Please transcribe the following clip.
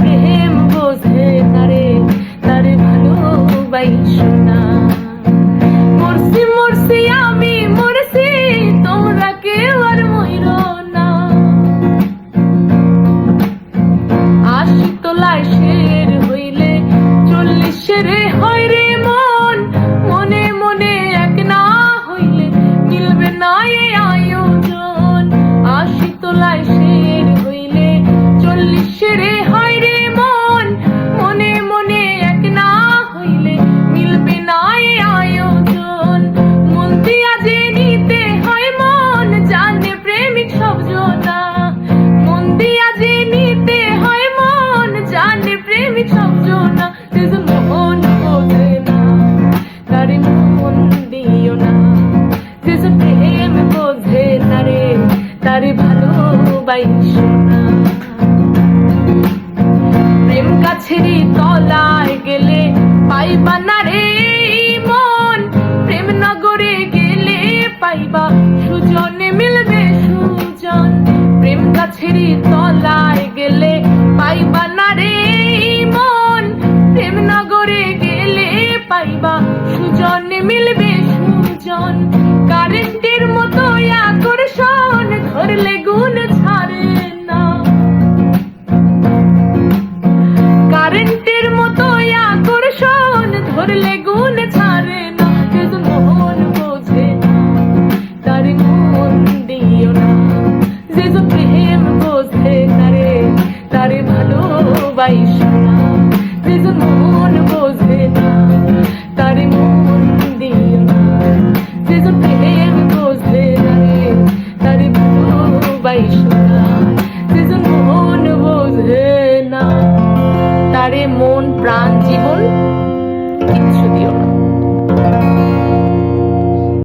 প্রেম বোঝে তারে তারে আমি তোমরা কেউ আর না। হইলে চল্লিশের হয় রে মন, মনে মনে এক না হইলে মিলবে না এ আয়োজন। আশি তোলায় শের হইলে চল্লিশের জনা মন বোঝে না তারে মন দিও না যেজন প্রেম বোঝে না রে তারে ভালোবাইসো না প্রেম কাছেরই তলায় গেলে পাইবা না মন প্রেম নগরে গেলে পাইবা কারেন্টের মতো আকর্ষণ, ধরলে গুণ ছাড়ে না কিন্তু মন বোঝে তার মন দিও না যে যে প্রেম বোঝে তারে তারে ভালোবাইস না যে যে মন বোঝে না। মন প্রাণ জীবন